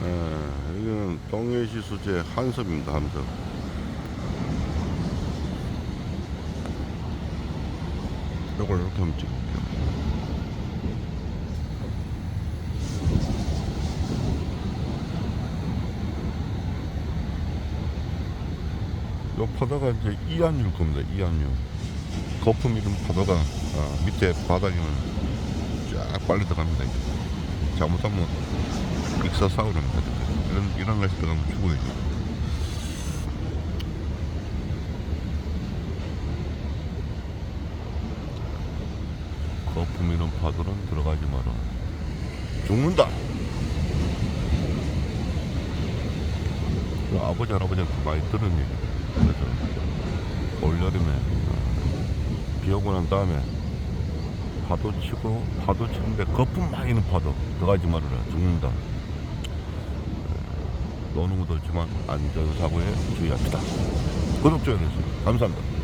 예, 여기는 동해시 수제 한섬입니다, 한섬. 이걸 이렇게 한번 찍을게요. 요 파도가 이제 이안유일 겁니다, 이안유. 거품 이름 파도가 아, 밑에 바닥에는 쫙 빨리 들어갑니다. 잘못하면 익사 싸우려는 거죠. 이런, 이런 것이 들어가면 죽어야죠. 거품 이런 파도는 들어가지 마라. 죽는다! 그 아버지, 할아버지한테 많이 들은 얘기. 그래서 올여름에 어, 비 오고 난 다음에 파도 치고 파도 치는데 거품 많이 있는 파도 들어가지 말아라 죽는다 것도 좋지만 안전사고에 주의합시다. 구독, 좋아요 감사합니다